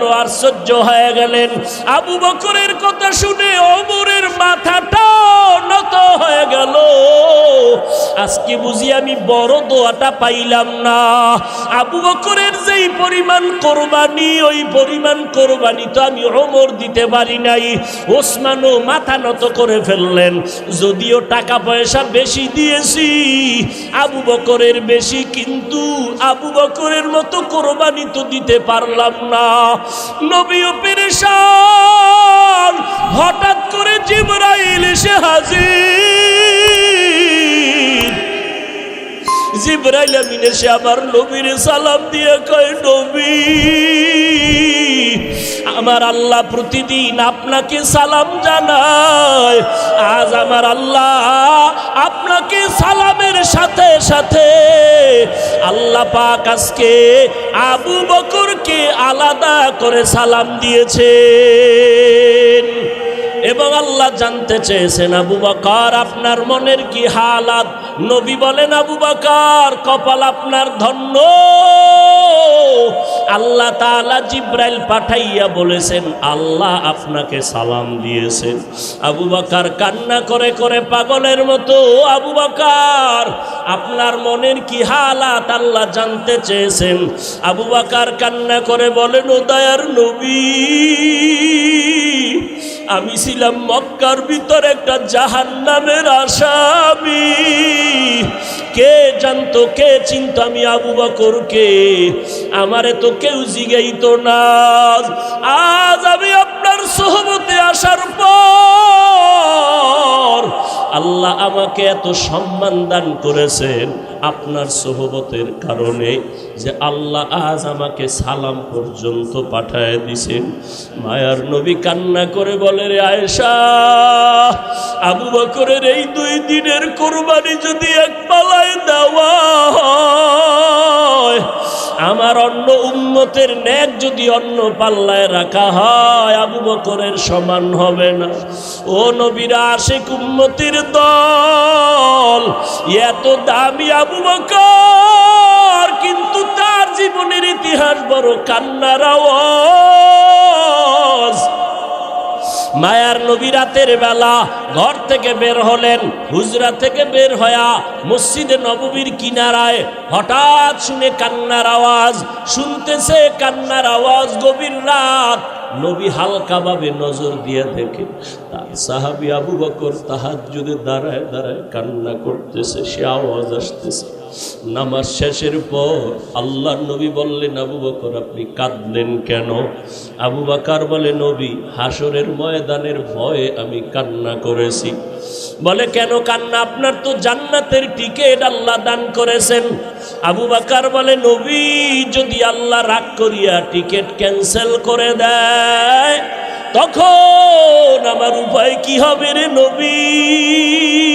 বড় আশ্চর্য হয়ে গেলেন। আবু বকরের কথা শুনে অমরের মাথাটা নত আজকে বুঝি আমি বড় দোয়াটা পাইলাম না। আবু বকরের যেই পরিমাণ কোরবানি, ওই পরিমাণ কোরবানি তো আমি অমর দিতে পারি নাই। ওসমানও মাথা নত করে ফেললেন। যদিও টাকা পয়সা বেশি দিয়েছি, আবু বকরের বেশি, কিন্তু আবু বকরের মতো কোরবানি তো দিতে পারলাম না। নবীও পেরেশান, হঠাৎ করে জিবরাইল এসে হাজির। জিব্রাইল আমিন এসে আমার নবীর সালাম দিয়ে কয়, নবী, আমার আল্লাহ প্রতিদিন আপনাকে সালাম জানায়। আজ আমার আল্লাহ আপনাকে সালামের সাথে সাথে আল্লাহ পাক আজকে আবু বকরকে আলাদা করে সালাম দিয়েছে এবং আল্লাহ জানতে চেয়েছেন, আবু বকর, আপনার মনের কি হালাত? নবী বলেন, আবু বাকার, কপাল আপনার ধন্য। আল্লাহ তাআলা জিব্রাইল পাঠাইয়া বলেছেন, আল্লাহ আপনাকে সালাম দিয়েছেন। আবু বাকার কান্না করে করে পাগলের মতো, আবু বাকার, আপনার মনের কি হালাত? আল্লাহ জানতে চেয়েছেন। আবু বাকার কান্না করে বলেন, ও দয়ার নবী। আমি ছিলাম মক্কার ভিতর একটা জাহান নামের আসামি। কে জানতো, কে চিন্ত আমি আবু বাকরকে? আমারে তো কেউ জিগাইত না। আজ আমি আপনার সহমতে আসার আল্লাহ আমাকে এত সম্মান দান করেছেন আপনার সহবতের কারণে যে আল্লাহ আজ আমাকে সালাম পর্যন্ত পাঠায় দিছেন। মায়ার নবী কান্না করে বলে, রে আয়েশা, আবু বকরের এই দুই দিনের কোরবানি যদি এক পালায় দেওয়া হয় আমার অন্য উন্মতের ন্যাক যদি অন্য পাল্লায় রাখা হয়, আবু বকরের সমান হবে না। ও নবীরা আশেক উন্মতির দল, এত দামি আবু বকর, কিন্তু তার জীবনের ইতিহাস বড় কান্নার আওয়াজ। মায়ার নবী রাতের বেলা ঘর থেকে বের হলেন। হুজরা থেকে বের হয়া মসজিদে নববীর কিনারায় হঠাৎ শুনে কান্নার আওয়াজ, শুনতেছে কান্নার আওয়াজ গভীর রাত। নবী হালকাভাবে নজর দিয়ে দেখে, তার সাহাবি আবু বকর তাহার যদি দাঁড়ায় দাঁড়ায় কান্না করতেছে, সে আওয়াজ আসতেছে। নামাজ শেষের পর আল্লাহ নবী বললেন, আবু বকর, আপনি কাঁদলেন কেন? আবু বাকার বলে, নবী, হাসরের ময়দানের ভয়ে আমি কান্না করেছি। বলে, কেন কান্না? আপনার তো জান্নাতের টিকিট আল্লাহ দান করেছেন। আবু বাকার বলে, নবী, যদি আল্লাহ রাগ করিয়া টিকিট ক্যান্সেল করে দেয়, তখন আমার উপায় কি হবে রে নবী?